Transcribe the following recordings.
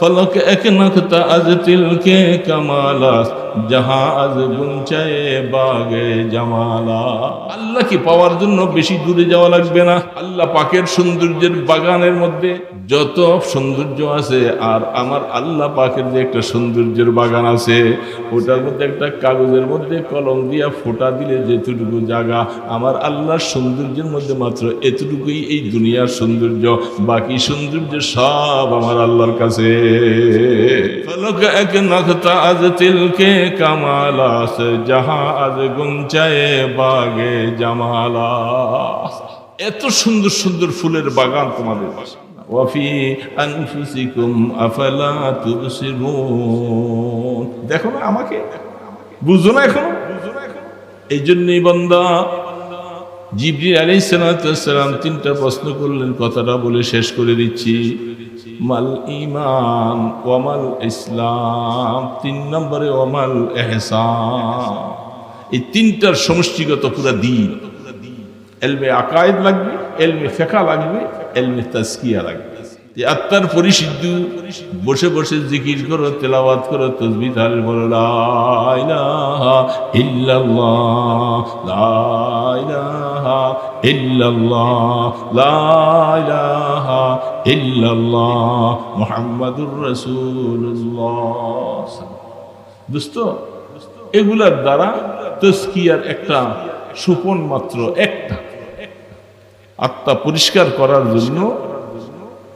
فلك أكنك تأذت الكيك مالاس জাহাজ গুঞ্চায়ে বাগে জামালা। আল্লাহকে পাওয়ার জন্য বেশি দূরে যাওয়া লাগবে না? আল্লাহ পাকের সৌন্দর্যের বাগানের মধ্যে যত সৌন্দর্য আছে আর আমার আল্লাহ পাকের যে একটা সৌন্দর্যের বাগান আছে ওটার মধ্যে একটা কাগজের মধ্যে কলম দিয়া ফোটা দিলে যেটুকু জায়গা আমার আল্লাহর সৌন্দর্যের মধ্যে মাত্র এতটুকুই এই দুনিয়ার সৌন্দর্য। বাকি সৌন্দর্য সব আমার আল্লাহর কাছে। ফলক এক নখতা আজ তিলকে কামালা সে যাহা আজ গুঞ্চায়ে বাগে জামালা এত সুন্দর সুন্দর ফুলের বাগান তোমাদের ওয়াফি আনফুসিকুম আফালা দেখো না আমাকে, বুঝো না এখনও? এই জন্যই বন্দা জিবরি আলী তিনটা প্রশ্ন করলেন, কথাটা বলে শেষ করে দিচ্ছি। মাল ইমান ওয়ামাল ইসলাম, তিন নম্বরে ওয়ামাল এহসান। এই তিনটার সমষ্টিগত পুরা দিন। এলমে আকায়েদ লাগবে, এলমে ফেকা লাগবে, এলমে তাজকিয়া লাগবে। আত্মার পরিশুদ্ধ। বসে বসে জিকির করো, তেলাওয়াত করো তসবি তাহলে বলো মুহাম্মাদুর রাসূলুল্লাহ। দোস্ত, এগুলার দ্বারা তস্কিয়ার একটা সুপন মাত্র একটা। আত্মা পরিষ্কার করার জন্য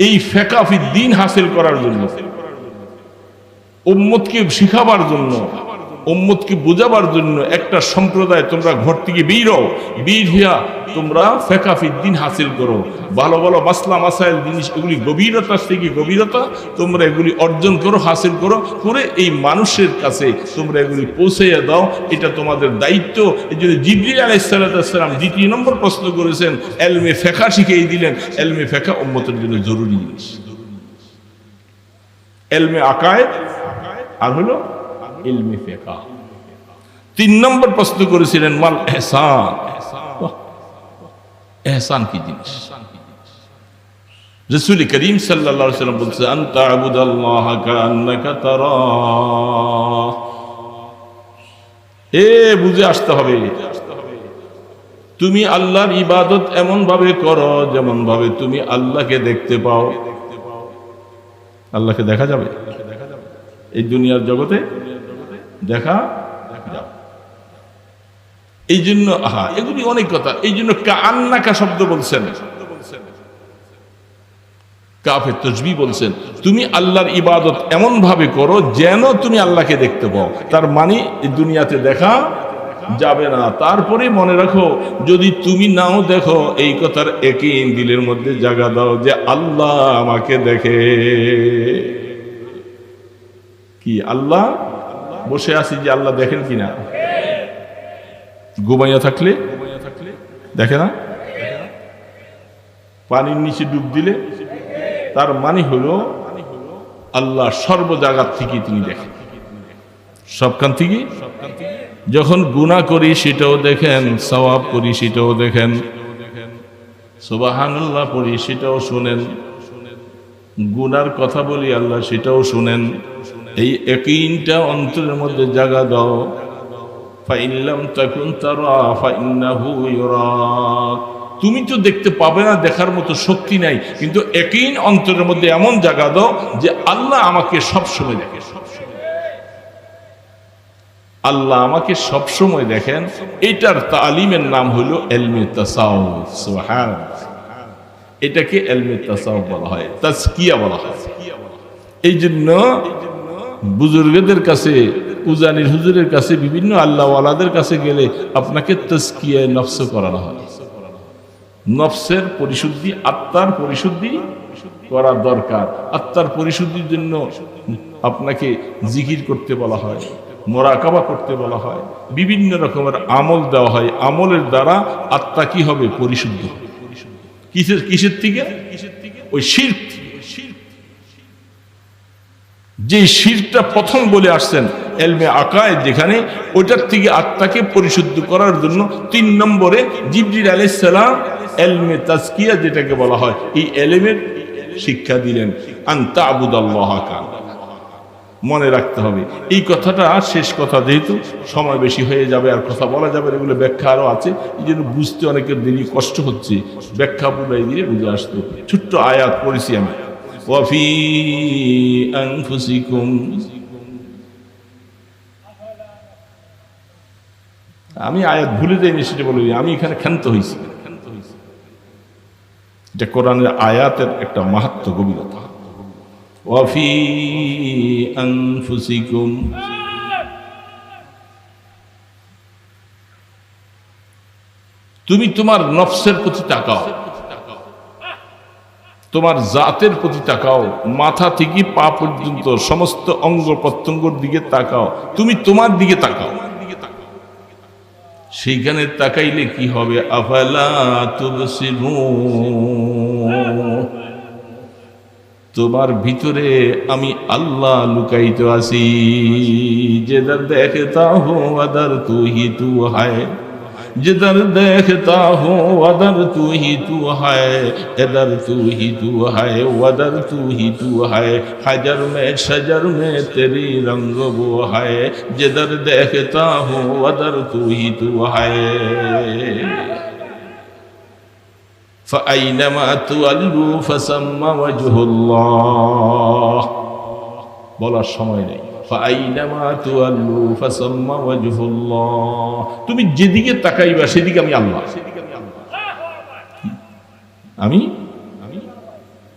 এই ফেকাফি দিন হাসিল করার জন্য উম্মতকে শিখাবার জন্য উম্মতকে বোঝাবার জন্য একটা সম্প্রদায় তোমরা ঘর থেকে বের বের হইয়া তোমরা ফেকাফি দিন হাসিল করো। ভালো ভালো মাসলা মাসাইল জিনিস, এগুলি গভীরতা থেকে গভীরতা? তোমরা এগুলি অর্জন করো, হাসিল করো, করে এই মানুষের কাছে তোমরা এগুলি পৌঁছাইয়া দাও। এটা তোমাদের দায়িত্ব। এই জন্য জিবরি আলাইসালাম দ্বিতীয় নম্বর প্রশ্ন করেছেন, এলমে ফেকা শিখিয়ে দিলেন, এলমে ফেকা উম্মতের জন্য জরুরি জিনিস। এলমে আকায়েদ আর হলো ইলমে ফেকা তিন নম্বর প্রশ্ন করেছিলেন, মাল এহসান? এহসান কি জিনিস? রসুল করিম সাল্লাম বলছে এ, বুঝে আসতে হবে। তুমি আল্লাহর ইবাদত এমন ভাবে করো যেমন ভাবে তুমি আল্লাহকে দেখতে পাও। আল্লাহকে দেখা যাবে? এই দুনিয়ার জগতে? দেখা। এই জন্য হ্যাঁ এগুলি অনেক কথা। এই জন্য কান্নাকা শব্দ বলছেন। তসবি বলছেন, তুমি আল্লাহর ইবাদত এমন ভাবে করো যেন তুমি আল্লাহকে দেখতে পাও। তার মানে দুনিয়াতে দেখা যাবে না। তারপরে মনে রাখো, যদি তুমি নাও দেখো, এই কথার একই দিলের মধ্যে জায়গা দাও যে আল্লাহ আমাকে দেখে। কি, আল্লাহ? বসে আছি যে আল্লাহ দেখেন কিনা। ঘুমাইয়া থাকলে? দেখে না? পানির নিচে ডুব দিলে? তার মানে হলো, আল্লাহ সর্ব জায়গার থেকে তিনি দেখেন। সবখান থেকে যখন গুণা করি সেটাও দেখেন, সওয়াব করি সেটাও দেখেন। সুবাহান্লাহ পড়ি সেটাও শোনেন। গুনার কথা বলি আল্লাহ সেটাও শুনেন। এই একইনটা অন্তরের মধ্যে জাগা দাও। ফাইল্লাম তখন তারা, ফাইন্নাহু তুমি তো দেখতে পাবে না, দেখার মতো শক্তি নাই, কিন্তু একই অন্তরের মধ্যে এমন জায়গা দাও যে আল্লাহ আমাকে সব সময় দেখে। আল্লাহ আমাকে সব সময় দেখেন। এটার তালিমের নাম হলো এলমে তাসাউফ সুবহান এটাকে এলমে তাসাউফ বলা হয় তাজকিয়া বলা হয়। এই জন্য বুজুর্গদের কাছে, উজানির হুজুরের কাছে, বিভিন্ন আল্লাহওয়ালাদের কাছে গেলে আপনাকে তস্কিয়ায় নফস করানো হয়। নফসের পরিশুদ্ধি, আত্মার পরিশুদ্ধি করা দরকার। আত্মার পরিশুদ্ধির জন্য আপনাকে জিকির করতে বলা হয়, মোরাকাবা করতে বলা হয়, বিভিন্ন রকমের আমল দেওয়া হয়। আমলের দ্বারা আত্মা কি হবে? পরিশুদ্ধ। কিসের কিসের থেকে? ওই শির যে শিরটা প্রথম বলে আসছেন, এলমে আকায় যেখানে, ওইটার থেকে আত্মাকে পরিশুদ্ধ করার জন্য তিন নম্বরে জিবরিল আলাইসালাম এলমে তাজকিয়া যেটাকে বলা হয়, এই এলেমের শিক্ষা দিলেন। আন্তা আবুদাল্লাহ কান। মনে রাখতে হবে, এই কথাটা শেষ কথা যেহেতু, সময় বেশি হয়ে যাবে, আর কথা বলা যাবে এগুলো ব্যাখ্যা আরও আছে, এই জন্য বুঝতে অনেকের দেরি কষ্ট হচ্ছে। ব্যাখ্যা বুঝাই দিয়ে বুঝে আসতো ছোট্ট আয়াত পড়েছি আমি। ওয়াফি আনফুসিকুম আমি আয়াত ভুলে যাইনি সেটা বলি। আমি এখানে ক্ষান্ত হয়েছি এটা কোরআনের আয়াতের একটা মাহাত্ম গভীরতা। ওয়াফি আনফুসিকুম। তুমি তোমার নফসের প্রতি তাকাও। তোমার জাতের প্রতি তাকাও, মাথা থেকে পা পর্যন্ত সমস্ত অঙ্গ প্রত্যঙ্গর দিকে তাকাও, তুমি তোমার দিকে তাকাও। সেইখানে তাকাইলে কি হবে? আফালা তোমার ভিতরে আমি আল্লাহ লুকাইত আছি যে দেখতা হো আদার তু তু হায়। जिधर देखता हूँ अदर तू ही तू है इधर तू ही तू है वदर तू ही तू है हजर में शजर में तेरी रंग वो है जिधर देखता हूँ अदर तू ही तू है فأينما تولوا فثم وجه الله বলার সময় নেই তুমি যেদিকে তাকাইবা, সেদিকে আমি আল্লাহ। আমি?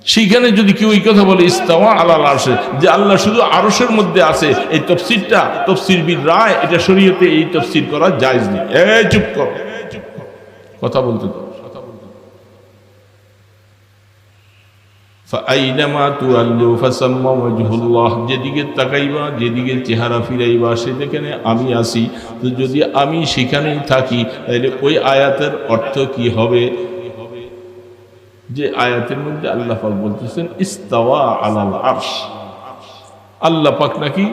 সেইখানে যদি কেউ এই কথা বলে, ইস্তাওয়া আলাল আরশে, যে আল্লাহ শুধু আরশের মধ্যে আছে, এই তফসিরটা তফসিরবির রায়, এটা শরীয়তে এই তফসির করা জায়জ নেই। এই চুপ কর। কথা বলতে তো যেদিকে তাকাইবা, যেদিকে চেহারা ফিরাইবা সেখানে আমি আসি। তো যদি আমি সেখানেই থাকি, তাহলে ওই আয়াতের অর্থ কি হবে? যে আয়াতের মধ্যে আল্লাহ পাক বলতেছেন, ইস্তাওয়া আলাল আরশ। আল্লাহ পাক নাকি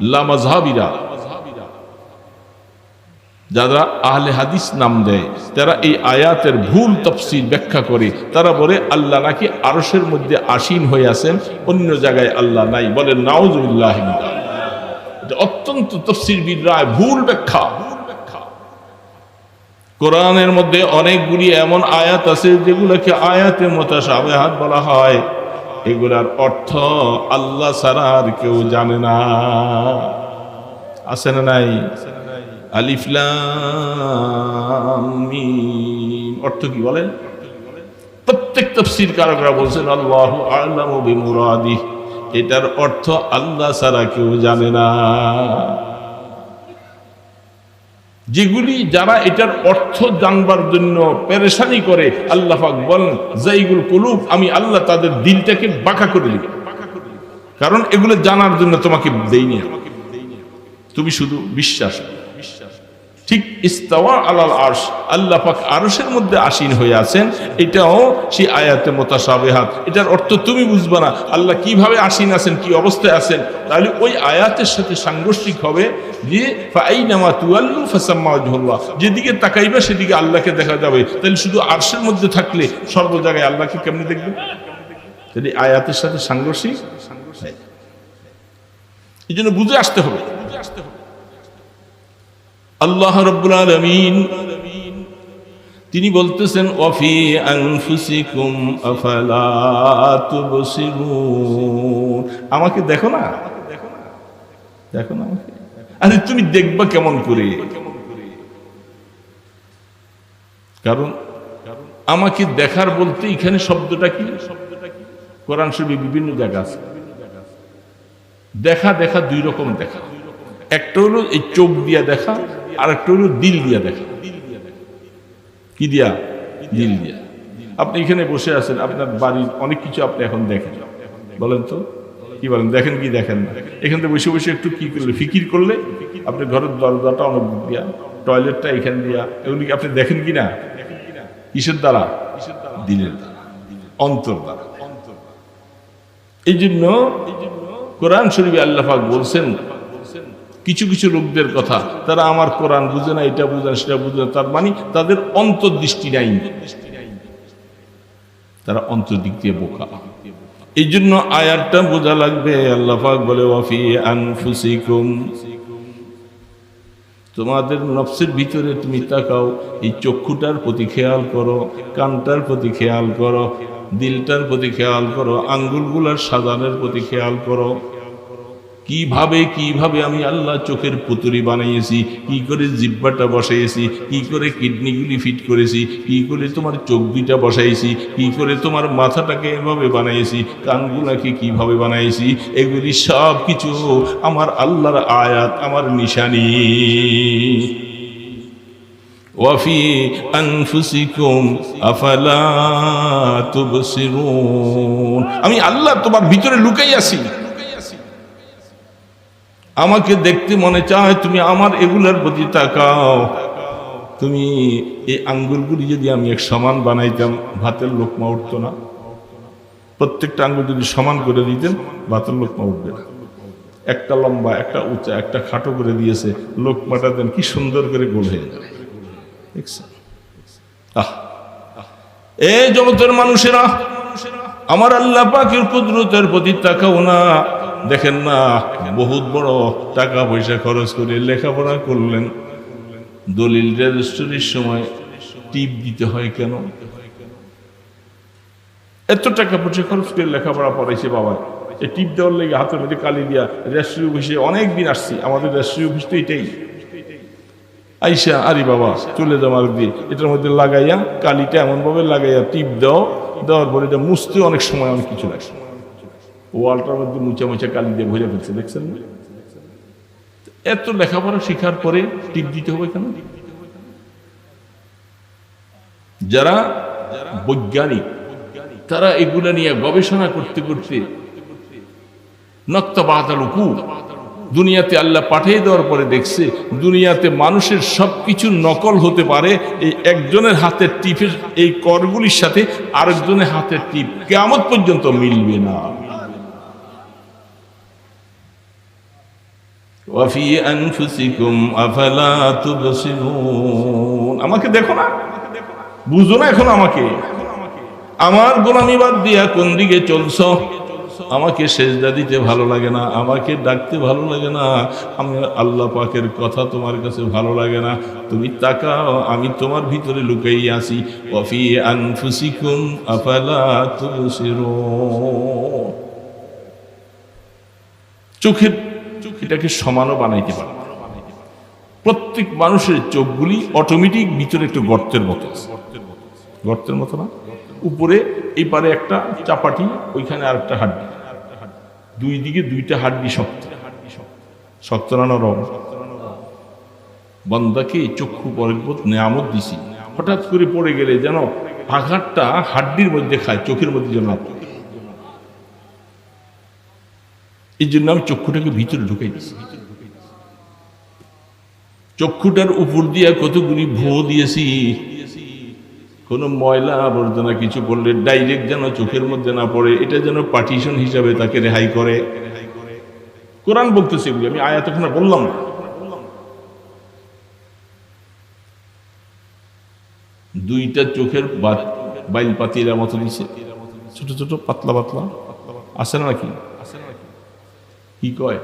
লামাজহাবিরা যারা আহলে হাদিস নাম দেয়, তারা এই আয়াতের ভুল তফসিল ব্যাখ্যা করে, তারা বলে, আল্লাহ নাকি আরসের মধ্যে আসীন হয়ে আছেন, অন্য জায়গায় আল্লাহ নাই, বলে নাউজুবিল্লাহ এটা অত্যন্ত তফসির রায়, ভুল ব্যাখ্যা। কোরআনের মধ্যে অনেকগুলি এমন আয়াত আছে, যেগুলোকে আয়াতে মোতাসাবেহাত বলা হয়। এগুলার অর্থ আল্লাহ ছাড়া আর কেউ জানে না। আছে না নাই? অর্থ কি বলেন? প্রত্যেক তফসির কারকরা বলছেন, আল্লাহ বিমুরাদি এটার অর্থ আল্লাহ ছাড়া কেউ জানে না। যেগুলি যারা এটার অর্থ জানবার জন্য পেরেশানি করে, আল্লাহ পাক বলেন, জাইগুল আমি আল্লাহ তাদের দিলটাকে বাঁকা করে দিই কারণ এগুলো জানার জন্য তোমাকে দেইনি। তুমি শুধু বিশ্বাস। ঠিক ইস্তাওয়া আলাল আরশ। আল্লাহ পাক আরশের মধ্যে আসীন হয়ে আছেন। এটাও সেই আয়াতে মোতাসাবেহাত। এটার অর্থ তুমি বুঝবে না, আল্লাহ কীভাবে আসীন আছেন, কি অবস্থায় আছেন? তাহলে ওই আয়াতের সাথে সাংঘর্ষিক হবে যে, ফাইনামা তুয়াল্লু ফাসাম্মা ওয়াজহুল্লাহ। যেদিকে তাকাইবে সেদিকে আল্লাহকে দেখা যাবে। তাহলে শুধু আরশের মধ্যে থাকলে সর্ব জায়গায় আল্লাহকে কেমনে দেখবে তাহলে আয়াতের সাথে সাংঘর্ষিক? এই জন্য বুঝে আসতে হবে বুঝে আসতে হবে। আল্লাহ রব্বুল আলমিন, তিনি বলতেছেন অফি তুবসিরুন? আমাকে দেখো না? দেখো না আমাকে? আরে তুমি দেখবা কেমন করে? কারণ আমাকে দেখার বলতে এখানে শব্দটা কি? কোরআন শরীফে বিভিন্ন জায়গা আছে। দেখা দেখা, দুই রকম দেখা। একটা হলো এই চোখ দিয়া দেখা আর একটা হলো দিল দিয়া দেখা। কি দিয়া? দিল দিয়া। আপনি এখানে বসে আছেন, আপনার বাড়ির অনেক কিছু আপনি এখন দেখেন। বলেন তো? কি বলেন? দেখেন কি দেখেন না? এখান থেকে বসে বসে একটু কি করলে? ফিকির করলে? আপনি ঘরের দরজাটা অনেক দিয়া, টয়লেটটা এখান দিয়া, এগুলি আপনি দেখেন কি না? কিসের দ্বারা? দিলের দ্বারা। অন্তর দ্বারা। এই জন্য কোরআন শরীফে আল্লাহাক বলছেন কিছু কিছু লোকদের কথা, তারা আমার কোরআন বুঝে না, এটা বুঝে না, সেটা বুঝে না, তার মানে তাদের অন্তর্দৃষ্টি নাই। তারা অন্তর্দিক দিয়ে বোকা। এই জন্য আয়াতটা বোঝা লাগবে, আল্লাহ পাক বলে, ওয়াফি আনফুসিকুম। তোমাদের নফসের ভিতরে তুমি তাকাও, এই চক্ষুটার প্রতি খেয়াল করো, কানটার প্রতি খেয়াল করো, দিলটার প্রতি খেয়াল করো, আঙ্গুলগুলার সাজানের প্রতি খেয়াল করো। কীভাবে কীভাবে আমি আল্লাহ চোখের পুতুরি বানিয়েছি, কি করে জিব্বাটা বসাইছি, কি করে কিডনিগুলি ফিট করেছি, কি করে তোমার চোখ দুইটা বসাইছি, কি করে তোমার মাথাটাকে এভাবে বানাইছি, কানগুলাকে কীভাবে বানাইছি, এগুলি সব কিছু আমার আল্লাহর আয়াত, আমার নিশানি। ওয়াফি আনফুসিকুম আফালা তুবসিরুন। আমি আল্লাহ তোমার ভিতরে লুকাই আছি আমাকে দেখতে মনে চায়, তুমি আমার এগুলার প্রতি তাকাও। তুমি এই আঙ্গুলগুলি যদি আমি এক সমান বানাইতাম, ভাতের লোকমা উঠতো না। প্রত্যেকটা আঙ্গুল যদি সমান করে দিতেন, ভাতের লোকমা উঠবে না। একটা লম্বা, একটা উঁচা, একটা খাটো করে দিয়েছে, লোকমাটা দেন কি সুন্দর করে গোল হয়ে যাবে। আহ। এই জগতের মানুষেরা আমার আল্লাহ পাকের কুদরতের প্রতি তাকাও না। দেখেন না, বহুত বড় টাকা পয়সা খরচ করে লেখাপড়া করলেন। দলিল রেজিস্ট্রির সময় টিপ দিতে হয় কেন? এত টাকা পয়সা খরচ করে লেখাপড়া পড়াইছে বাবা। এই টিপ দেওয়ার লেগে হাতের মধ্যে কালি দিয়া রেজিস্ট্রি অফিসে অনেক দিন আসছি। আমাদের রেজিস্ট্রি অফিস তো এটাই। আইসা, আরে বাবা, চলে যাওয়ার দিয়ে এটার মধ্যে লাগাইয়া, কালিটা এমনভাবে লাগাইয়া টিপ দাও। দেওয়ার পরে এটা মুছতে অনেক সময়, অনেক কিছু লাগে। ওয়ালটার মধ্যে মুচা মুচা কালি দিয়ে ভরে ফেলছে, দেখছেন এত লেখাপড়া শেখার পরে টিপ দিতে হবে কেন? যারা বৈজ্ঞানিক, তারা এগুলা নিয়ে গবেষণা করতে করতে নক্তা বাতালুকু দুনিয়াতে আল্লাহ পাঠিয়ে দেওয়ার পরে দেখছে দুনিয়াতে মানুষের সব কিছু নকল হতে পারে, এই একজনের হাতের টিপের এই করগুলির সাথে আরেকজনের হাতের টিপ কেমন পর্যন্ত মিলবে না। আমাকে দেখো না, বুঝো না এখন আমাকে। আমার গোলামি বাদ দিয়া কোন দিকে চলছো? আমাকে সেজদা দিতে ভালো লাগে না, আমাকে ডাকতে ভালো লাগে না, আমি আল্লাহ পাকের কথা তোমার কাছে ভালো লাগে না। তুমি তাকাও, আমি তোমার ভিতরে লুকাই আছি। ওয়াফি আনফুসিকুম আফালা তুবসিরুন। চোখের এটাকে সমানও বানাইতে পারে। প্রত্যেক মানুষের চোখগুলি অটোমেটিক ভিতরে একটু গর্তের মতো। গর্তের মতো না? উপরে এই পারে একটা চাপাটি, ওইখানে আর একটা হাড্ডি। দুই দিকে দুইটা হাড্ডি শক্ত। শক্ত না নরম? বন্দাকে চক্ষু পরগত নেয়ামত দিছি। হঠাৎ করে পড়ে গেলে যেন আঘাতটা হাড্ডির মধ্যে খায়, চোখের মধ্যে যেন এই জন্য আমি চক্ষুটাকে ভিতরে ঢুকাই দিছি। চক্ষুটার উপর দিয়ে কতগুলি ভুয়ো দিয়েছি। কোনো ময়লা আবর্জনা কিছু করলে ডাইরেক্ট যেন চোখের মধ্যে না পড়ে, এটা যেন পার্টিশন হিসাবে তাকে রেহাই করে। কোরআন বলতেছে এগুলি, আমি আয়াত আর বললাম না। দুইটা চোখের বাইল পাতিরা মতো দিছে। ছোট ছোট, পাতলা পাতলা। আছে না নাকি? কি কয়?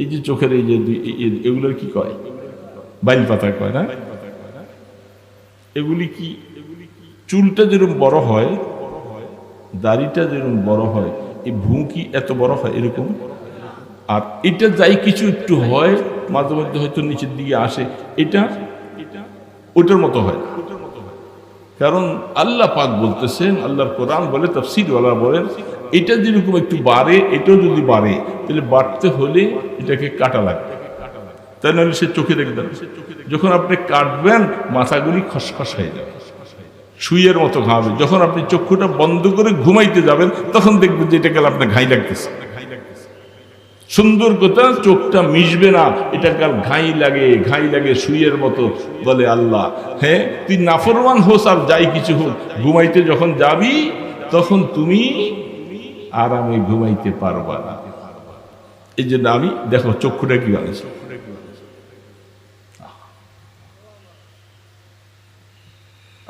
এই যে চোখের এই যে এগুলোর কি কয়? বাইল পাতা কয় না? এগুলি কি? চুলটা যেরকম বড় হয়, দাড়িটা যেরকম বড় হয়, এই ভূ কি এত বড় হয় এরকম? আর এটা যাই কিছু একটু হয়, মাঝে মধ্যে হয়তো নিচের দিকে আসে, এটা ওটার মতো হয়। কারণ আল্লাহ পাক বলতেছেন, আল্লাহর কোরআন বলে, তফসিরওয়ালা বলেন এটা যেরকম একটু বাড়ে, এটাও যদি বাড়ে, তাহলে বাড়তে হলে এটাকে কাটা লাগবে। তাই নাহলে সে চোখে দেখবে না। যখন আপনি কাটবেন, মাথাগুলি খসখস হয়ে যাবে। শুয়ের মতো ঘামাবে যখন আপনি চক্ষুটা বন্ধ করে ঘুমাইতে যাবেন, তখন দেখবেন যে এটা গেলে আপনার ঘাই লাগতেছে। সুন্দর কথা, চোখটা মিশবে না। এটা কাল ঘাই লাগে ঘাই লাগে সুইয়ের মতো। বলে আল্লাহ হ্যাঁ তুই নাফরমান হোস আর যাই কিছু হোক। ঘুমাইতে যখন যাবি, তখন তুমি আরামে ঘুমাইতে পারবা না। এই জন্য আমি, দেখো, চক্ষুটা কি বানিয়েছি?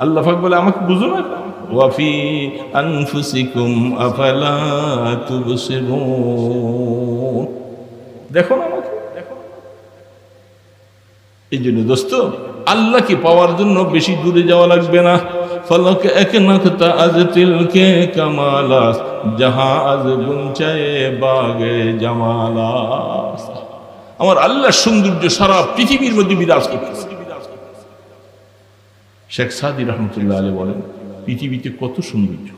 আল্লাহ পাক বলে, আমাকে বুঝো না। ওয়াফি আনফুসিকুম আফালা তুবসিরুন। দেখো না আমাকে এই জন্য দোস্ত, আল্লাহকে পাওয়ার জন্য বেশি দূরে যাওয়া লাগবে না। ফলক এক নখতা আজ তিলকে কামালাস, যাহা আজ গুঞ্চায়ে বাগে জামালাস। আমার আল্লাহ সৌন্দর্য সারা পৃথিবীর মধ্যে বিরাজ করতেছে। শেখ সাদি রহমতুল্লাহ আলী বলেন, পৃথিবীতে কত সৌন্দর্য?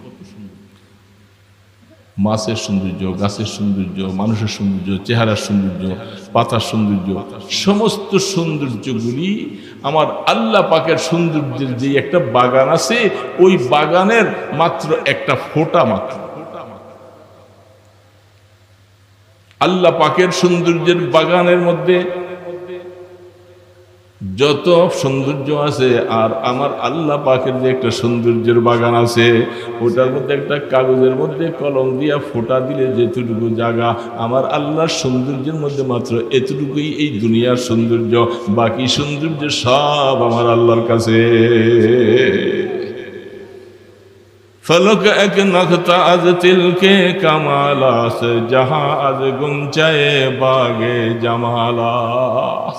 মাছের সৌন্দর্য, গাছের সৌন্দর্য, মানুষের সৌন্দর্য, চেহারার সৌন্দর্য, পাতার সৌন্দর্য, সমস্ত সৌন্দর্যগুলি আমার আল্লাহ পাকের সৌন্দর্যের যে একটা বাগান আছে, ওই বাগানের মাত্র একটা ফোঁটা মাত্র। আল্লাহ পাকের সৌন্দর্যের বাগানের মধ্যে যত সৌন্দর্য আছে, আর আমার আল্লাহ পাকের যে একটা সৌন্দর্যের বাগান আছে, ওটার মধ্যে একটা কাগজের মধ্যে কলম দিয়া ফোটা দিলে যেটুকু জায়গা, আমার আল্লাহর সৌন্দর্যের মধ্যে মাত্র এতটুকুই এই দুনিয়ার সৌন্দর্য, বাকি সৌন্দর্য সব আমার আল্লাহর কাছে। ফলক এক নখতা আজ তিলকে কামালাস, যাহা আজ গুঞ্চায়ে বাগে জামালাস।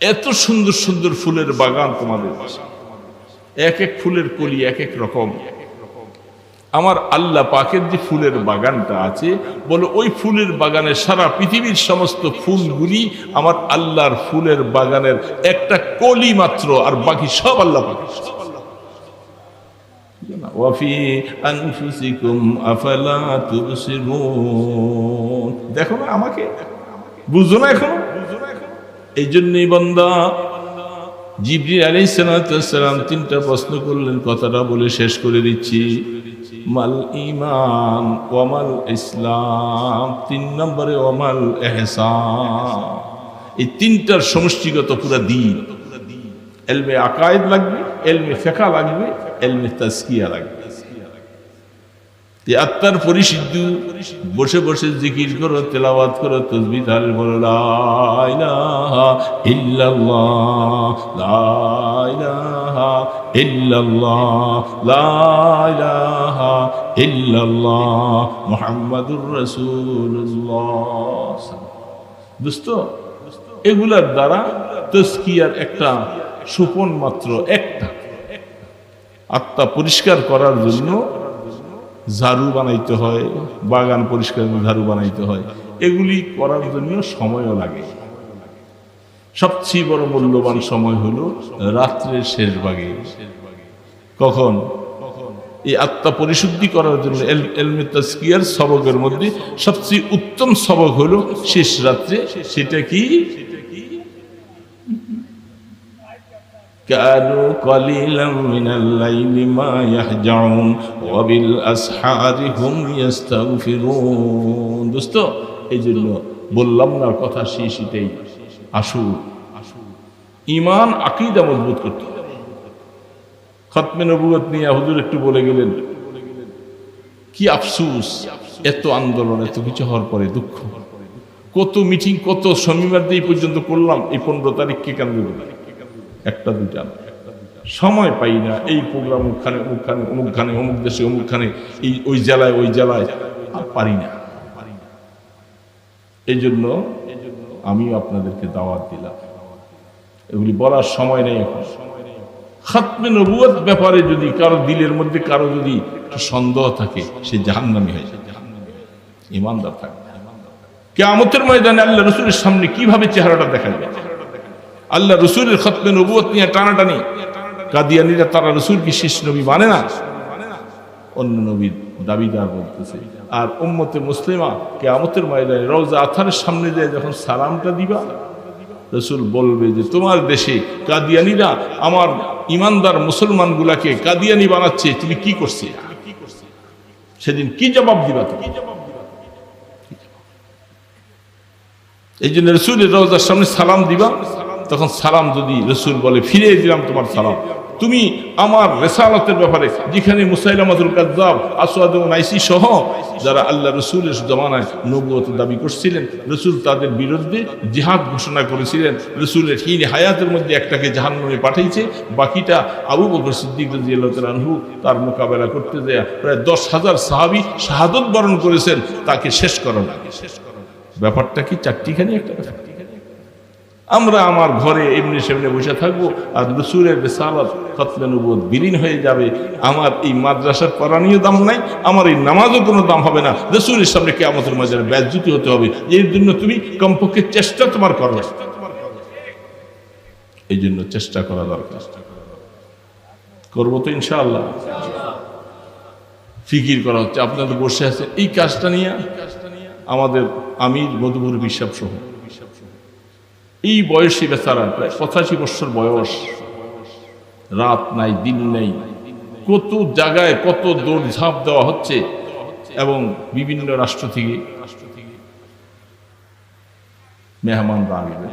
এত সুন্দর সুন্দর ফুলের বাগান তোমাদের এক এক ফুলের কলি, এক এক রকম। আমার আল্লাহ পাকের যে ফুলের বাগানটা আছে, বলো ওই ফুলের বাগানে সারা পৃথিবীর সমস্ত ফুলগুলি আমার আল্লাহর ফুলের বাগানের একটা কলি মাত্র, আর বাকি সব আল্লাহ পাকের। দেখো না আমাকে, বুঝো না এখনও? এই জন্যই বন্দা জিবরি আলী সালাম তিনটা প্রশ্ন করলেন, কথাটা বলে শেষ করে দিচ্ছি। মাল ইমান ওয়ামাল ইসলাম, তিন নম্বরে ওমাল এহসান। এই তিনটার সমষ্টিগত পুরা দিন। এলমে আকায়েদ লাগবে, এলমে ফেকা লাগবে, এলমে তাস্কিয়া লাগবে। আত্মার পরিশুদ্ধ। বসে বসে জিকির করো, তেলাওয়াত করো তসবি তাহলে বলো মুহাম্মাদুর রাসূলুল্লাহ। দোস্ত, এগুলার দ্বারা তস্কিয়ার একটা সুপন মাত্র একটা। আত্মা পরিষ্কার করার জন্য ঝাড়ু বানাইতে হয়, বাগান পরিষ্কার ঝাড়ু বানাইতে হয়। এগুলি করার জন্য সময়ও লাগে। সবচেয়ে বড় মূল্যবান সময় হলো রাত্রের শেষ ভাগে কখন? এই আত্মা পরিশুদ্ধি করার জন্য এলমে সবকের মধ্যে সবচেয়ে উত্তম সবক হলো শেষ রাত্রে। সেটা কি? كانوا قليلا من الليل ما يهجعون وبالأسحار هم يستغفرون দোস্ত এই জন্য বললাম না কথা শেষ এটাই আসু ইমান আকিদা মজবুত করতে খতমে নবুয়ত নিয়ে হুজুর একটু বলে গেলেন কি আফসুস এত আন্দোলন এত কিছু হওয়ার পরে দুঃখ কত মিটিং কত শনিবার দিয়ে পর্যন্ত করলাম এই পনেরো তারিখকে কেন একটা দুইটা সময় পাই না এই প্রোগ্রাম মুখখানে অমুকখানে অমুকখানে, অমুক দেশে, অমুকখানে, এই ওই জেলায় ওই জেলায় আর পারি না। এই জন্য আমিও আপনাদেরকে দাওয়াত দিলাম। এগুলি বলার সময় নেই এখন। খাতমে নবুয়ত ব্যাপারে যদি কারও দিলের মধ্যে কারও যদি একটু সন্দেহ থাকে, সে জাহান্নামি হয়ে যায় ইমানদার থাকে কেয়ামতের ময়দানে আল্লাহ রসুলের সামনে কীভাবে চেহারাটা দেখা যাবে? আল্লাহ রসুলের খতমে নবুয়ত নিয়ে টানাটানি। কাদিয়ানিরা তারা রসুল কি শেষ নবী মানে না। অন্য নবীর দাবিদার বলতেছে। আর উম্মতে মুসলিমা কে আমতের ময়দানে রওজা আথারের সামনে যায় যখন সালামটা দিবা, রসুল বলবে যে, তোমার দেশে কাদিয়ানিরা আমার ইমানদার মুসলমানগুলাকে কাদিয়ানি বানাচ্ছে, তুমি কি করছে? সেদিন কি জবাব দিবা তুমি? এই জন্য রসুলের রোজার সামনে সালাম দিবা। তখন সালাম যদি রসুল বলে ফিরে দিলাম তোমার সালাম। তুমি আমার রেসালতের ব্যাপারে, যেখানে মুসাইলামাতুল কাদ্দাব আসওয়াদ আইসি সহ যারা আল্লাহ রসুলের জমানায় নবুয়ত দাবি করছিলেন, রসুল তাদের বিরুদ্ধে জিহাদ ঘোষণা করেছিলেন। রসুলের হিন হায়াতের মধ্যে একটাকে জাহান্নামে পাঠিয়েছে, বাকিটা আবু বকর সিদ্দিক আনহু তার মোকাবেলা করতে দেয়া প্রায় দশ হাজার সাহাবি শাহাদত বরণ করেছেন, তাকে শেষ করা লাগে। শেষ করা ব্যাপারটা কি চারটিখানি একটা ব্যাপার? আমরা আমার ঘরে এমনি সেমনি বসে থাকব, আর রসুলের বেসালত নবুয়ত বিলীন হয়ে যাবে। আমার এই মাদ্রাসার পড়ানিও দাম নাই, আমার এই নামাজও কোনো দাম হবে না। রসুলের সামনে কে আমাদের মাঝে ব্যাজ্যুতি হতে হবে। এর জন্য তুমি কমপক্ষে চেষ্টা তোমার করো। এই জন্য চেষ্টা করা দরকার। করব তো ইনশাআল্লাহ। ফিকির করা হচ্ছে। আপনাদের বসে আছে এই কাজটা নিয়ে আমাদের আমির মধুপুর বিশ্বাস সহ। এই বয়সী বেচারা প্রায় পঁচাশি বছর বয়স। রাত নাই, দিন নেই। কত জায়গায় কত দৌড় ঝাঁপ দেওয়া হচ্ছে এবং বিভিন্ন রাষ্ট্র থেকে মেহমানরা আসবে।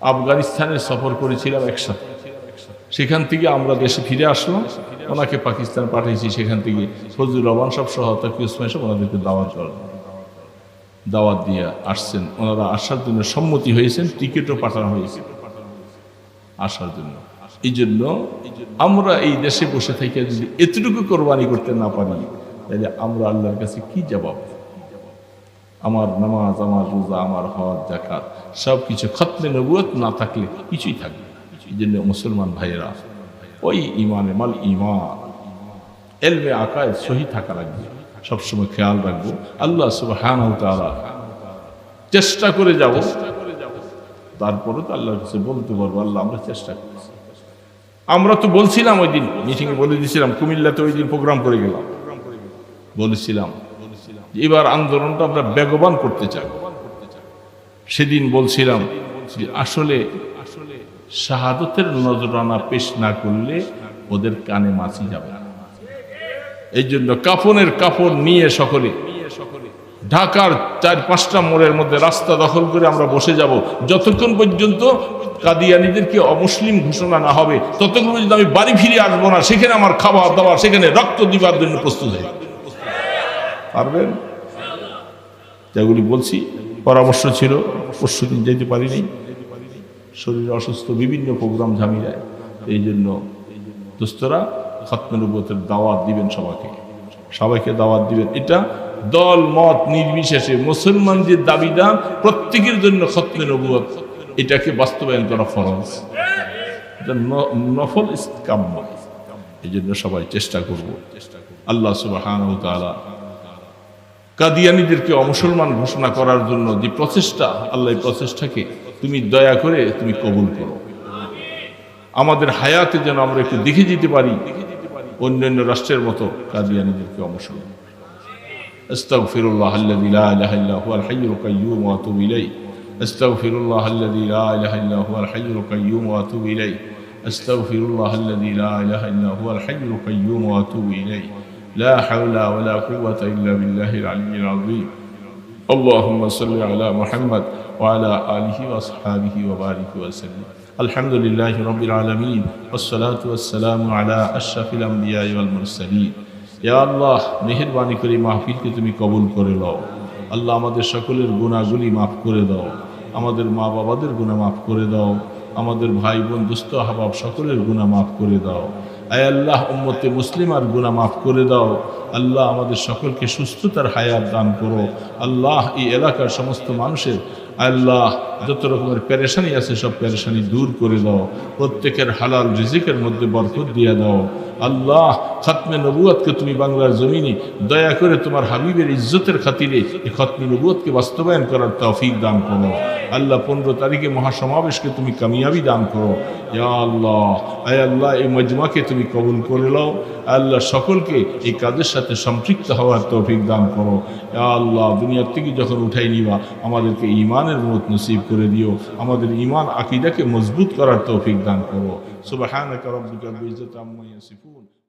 আফগানিস্তানে সফর করেছিলাম একসাথে। সেখান থেকে আমরা দেশে ফিরে আসলাম। ওনাকে পাকিস্তান পাঠিয়েছি, সেখান থেকে ফজলুর রহমান সব সহ তাকে ওনাদেরকে দাওয়াত করলাম দাওয়াত দিয়ে আসছেন। ওনারা আসার জন্য সম্মতি হয়েছেন, টিকিটও পাঠানো হয়েছে। আসার জন্য। এই জন্য আমরা এই দেশে বসে থেকে যদি এতটুকু কোরবানি করতে না পারি, তাহলে আমরা আল্লাহর কাছে কি জবাব? আমার নামাজ, আমার রোজা, আমার হজ জাকাত সব কিছু খতমে নবুয়ত না থাকলে কিছুই থাকবে এই জন্য মুসলমান ভাইয়েরা, ওই ইমানে মাল ইমান এলমে আকায় সহি থাকা লাগবে। সবসময় খেয়াল রাখব। আল্লাহ সুবহানাহু তাআলা চেষ্টা করে যাব। তারপরে তো আল্লাহর কাছে বলতে পারব, আল্লাহ আমরা চেষ্টা করছি। আমরা তো বলছিলাম ওই দিন মিটিংয়ে বলে দিয়েছিলাম কুমিল্লাতে ওই দিন প্রোগ্রাম করে গেলাম। বলেছিলাম, এবার আন্দোলনটা আমরা বেগবান করতে চাই। সেদিন বলছিলাম যে আসলে শাহাদতের নজরানা পেশ না করলে ওদের কানে মাছি যাবে এই জন্য কাফনের কাপড় নিয়ে সকলে, ঢাকার চার পাঁচটা মোড়ের মধ্যে রাস্তা দখল করে আমরা বসে যাব। যতক্ষণ পর্যন্ত কাদিয়ানিদেরকে অমুসলিম ঘোষণা না হবে, ততক্ষণ পর্যন্ত আমি বাড়ি ফিরে আসব না। সেখানে আমার খাবার দাবার, সেখানে রক্ত দিবার জন্য প্রস্তুত হয়ে পারবেন? যেগুলি বলছি, পরামর্শ ছিল, পরশু দিন যেতে পারিনি। শরীর অসুস্থ, বিভিন্ন প্রোগ্রাম ঝামিলায়। এই জন্য দোস্তরা খতমের দাওয়াত দিবেন সবাইকে। সবাইকে দাওয়াত দিবেন। এটা দল, মত নির্বিশেষে মুসলমান যে দাবিদার প্রত্যেকের জন্য খতমে নবুয়ত এটাকে বাস্তবায়ন করা ফরজ। নফল কাম্য এই জন্য সবাই চেষ্টা করব। আল্লাহ তাআলা কাদিয়ানিদেরকে অমুসলমান ঘোষণা করার জন্য যে প্রচেষ্টা, আল্লাহ প্রচেষ্টাকে তুমি দয়া করে তুমি কবুল করো। আমাদের হায়াতে যেন আমরা একটু দেখে যেতে পারি। অন্যান্য রাষ্ট্রের মতো কাদিয়ানিদেরকে অমসরণ أستغفر الله الذي لا إله إلا هو الحي القيوم وأتوب إليه أستغفر الله الذي لا إله إلا هو الحي القيوم وأتوب إليه أستغفر الله الذي لا إله إلا هو الحي القيوم وأتوب إليه لا حول ولا قوة إلا بالله العلي العظيم اللهم صل على محمد وعلى آله وأصحابه وبارك وسلم আলহামদুলিল্লাহ রবিল আলমিন ওসলাতাম আলা আশরাফিল আম্বিয়ালমুরসালিম ইয়া আল্লাহ, মেহরবানি করে মাহফিলকে তুমি কবুল করে দাও আল্লাহ আমাদের সকলের গুণাগুলি মাফ করে দাও। আমাদের মা বাবাদের গুণা মাফ করে দাও। আমাদের ভাই বোন দুস্ত হাবাব সকলের গুণা মাফ করে দাও। আয় আল্লাহ, উম্মতে মুসলিম আর গুণা মাফ করে দাও। আল্লাহ আমাদের সকলকে সুস্থতার হায়াত দান করো। আল্লাহ এই এলাকার সমস্ত মানুষের আল্লাহ, যত রকমের প্যারেশানি আছে, সব প্যারেশানি দূর করে দাও। প্রত্যেকের হালাল রিজিকের মধ্যে বরকত দিয়ে দাও। আল্লাহ, খাতমে নবুয়াতকে তুমি বাংলার জমিনে দয়া করে তোমার হাবিবের ইজ্জতের খাতিরে এই খতমে নবুয়াতকে বাস্তবায়ন করার তৌফিক দান করো। আল্লাহ পনেরো তারিখে মহাসমাবেশকে তুমি কামিয়াবি দান করো। ইয়া আল্লাহ, আয় আল্লাহ, এই মজমাকে তুমি কবুল করে লও আল্লাহ, সকলকে এই কাজের সাথে সম্পৃক্ত হওয়ার তৌফিক দান করো। ইয়া আল্লাহ, দুনিয়ার থেকে যখন উঠাই নিবা, আমাদেরকে ইমানের মত নসিব করে দিও। আমাদের ইমান আকিদাকে মজবুত করার তৌফিক দান করো। বিল ইজ্জাতি আম্মা ইয়াসিফুন।